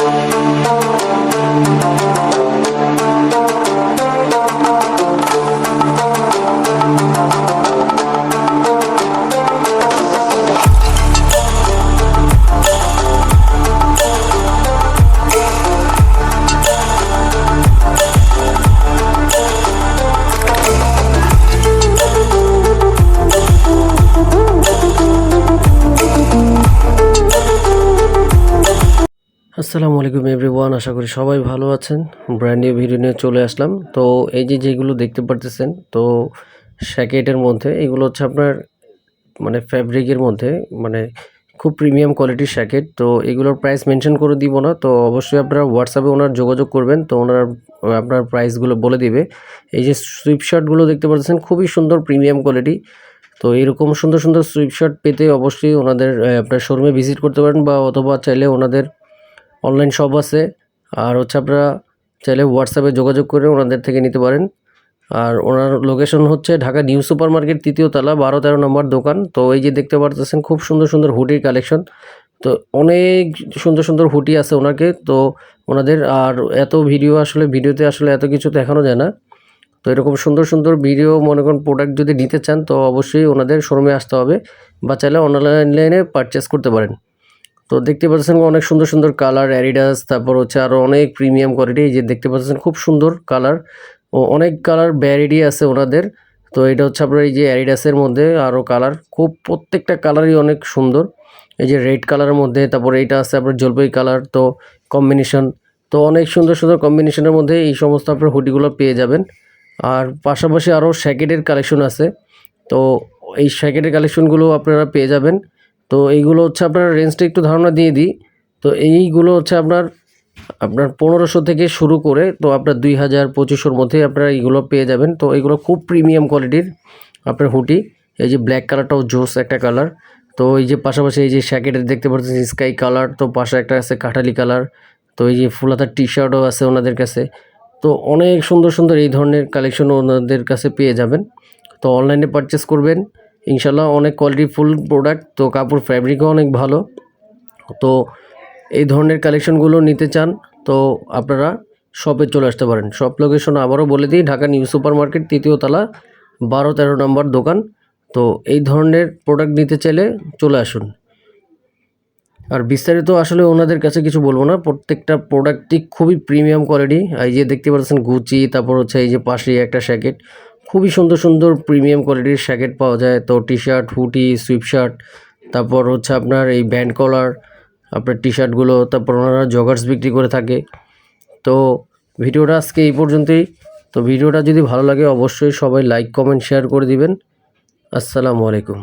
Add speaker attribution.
Speaker 1: Música আসসালামু আলাইকুম এভরিওয়ান, আশা করি সবাই ভালো আছেন। ব্র্যান্ড নিউ ভিডিও নিয়ে চলে আসলাম। তো এই যে যেগুলো দেখতে পারতেছেন, তো শ্যাকেটের মধ্যে, এগুলো হচ্ছে আপনার মানে ফ্যাব্রিকের মধ্যে মানে খুব প্রিমিয়াম কোয়ালিটির শ্যাকেট তো এগুলোর প্রাইস মেনশন করে দিব না, তো অবশ্যই আপনারা হোয়াটসঅ্যাপে ওনার যোগাযোগ করবেন, তো ওনার, আপনার প্রাইসগুলো বলে দিবে। এই যে সুইপ শার্টগুলো দেখতে পাচ্ছেন খুবই সুন্দর প্রিমিয়াম কোয়ালিটি তো এরকম সুন্দর সুন্দর সুইপ শার্ট পেতে অবশ্যই ওনাদের আপনার শোরুমে ভিজিট করতে পারেন, বা অথবা চাইলে ওনাদের অনলাইন শপ আছে। আর হচ্ছে আপনারা চাইলে হোয়াটসঅ্যাপে যোগাযোগ করে ওনাদের থেকে নিতে পারেন। আর ওনার লোকেশন হচ্ছে ঢাকা নিউ সুপার মার্কেট তৃতীয় তলা, বারো তেরো নম্বর দোকান। তো এই যে দেখতে পারতেছেন, খুব সুন্দর সুন্দর হুডির কালেকশন তো অনেক সুন্দর সুন্দর হুডি আছে ওনাকে। তো ওনাদের আর এত ভিডিও আসলে, ভিডিওতে আসলে এত কিছু দেখানো যায় না। তো এরকম সুন্দর সুন্দর ভিডিও মনে করেন প্রোডাক্ট যদি নিতে চান, তো অবশ্যই ওনাদের শোরুমে আসতে হবে। বা চাইলে অনলাইনে পারচেস করতে পারেন। তো দেখতে পাচ্ছেন অনেক সুন্দর সুন্দর কালার অ্যাডিডাস তারপর হচ্ছে আরও অনেক প্রিমিয়াম কোয়ালিটি এই যে দেখতে পাচ্ছেন খুব সুন্দর কালার। ও অনেক কালার ভ্যারাইটি আছে ওনাদের। তো এটা হচ্ছে আপনার এই যে অ্যাডিডাসের মধ্যে আরও কালার, খুব প্রত্যেকটা কালারই অনেক সুন্দর। এই যে রেড কালারের মধ্যে, তারপর এইটা আছে আপনার জলপাই কালার তো কম্বিনেশন তো অনেক সুন্দর সুন্দর কম্বিনেশনের মধ্যে এই সমস্ত আপনার হুডিগুলো পেয়ে যাবেন। আর পাশাপাশি আরও শ্যাকেটের কালেকশন আছে, তো এই শ্যাকেটের কালেকশনগুলো আপনারা পেয়ে যাবেন। তো এইগুলো হচ্ছে আপনার রেঞ্জটা একটু ধারণা দিয়ে দিই। তো এইগুলো হচ্ছে আপনার আপনার পনেরোশো থেকে শুরু করে তো আপনার দুই হাজার পঁচিশশোর মধ্যে আপনারা এইগুলো পেয়ে যাবেন। তো এইগুলো খুব প্রিমিয়াম কোয়ালিটির আপনার হুটি, এই যে ব্ল্যাক কালারটাও জোস একটা কালার তো এই যে পাশাপাশি এই যে শ্যাকেটের দেখতে পাচ্ছেন স্কাই কালার তো পাশে একটা আছে কাঠালি কালার তো এই যে ফুলাতার টি শার্টও আছে ওনাদের কাছে। তো অনেক সুন্দর সুন্দর এই ধরনের কালেকশন ওনাদের কাছে পেয়ে যাবেন। তো অনলাইনে পারচেস করবেন। ইনশাল্লাহ অনেক কোয়ালিটি ফুল প্রোডাক্ট তো কাপড় ফ্যাব্রিকও অনেক ভালো। তো এই ধরনের কালেকশনগুলো নিতে চান, তো আপনারা শপে চলে আসতে পারেন। শপ লোকেশন আবারও বলে দিই, ঢাকা নিউ সুপার মার্কেট তৃতীয় তলা, বারো তেরো নম্বর দোকান। তো এই ধরনের প্রোডাক্ট নিতে চাইলে চলে আসুন। আর বিস্তারিত আসলে ওনাদের কাছে কিছু বলব না, প্রত্যেকটা প্রোডাক্টই খুবই প্রিমিয়াম কোয়ালিটি এই যে দেখতে পাচ্ছেন গুচি তারপর হচ্ছে এই যে পাশে একটা শ্যাকেট খুবই সুন্দর সুন্দর প্রিমিয়াম কোয়ালিটির স্যাকেট পাওয়া যায়। তো T shirt hoodie sweep shirt তারপর হচ্ছে আপনার এই ব্যান্ড কলার আপনার টি শার্টগুলো তারপর ওনারা জগার্স বিক্রি করে থাকে। তো ভিডিওটা আজকে এই পর্যন্তই। তো ভিডিওটা যদি ভালো লাগে অবশ্যই সবাই লাইক কমেন্ট শেয়ার করে দিবেন। আসসালামু আলাইকুম।